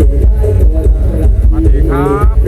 สวัสดีครับ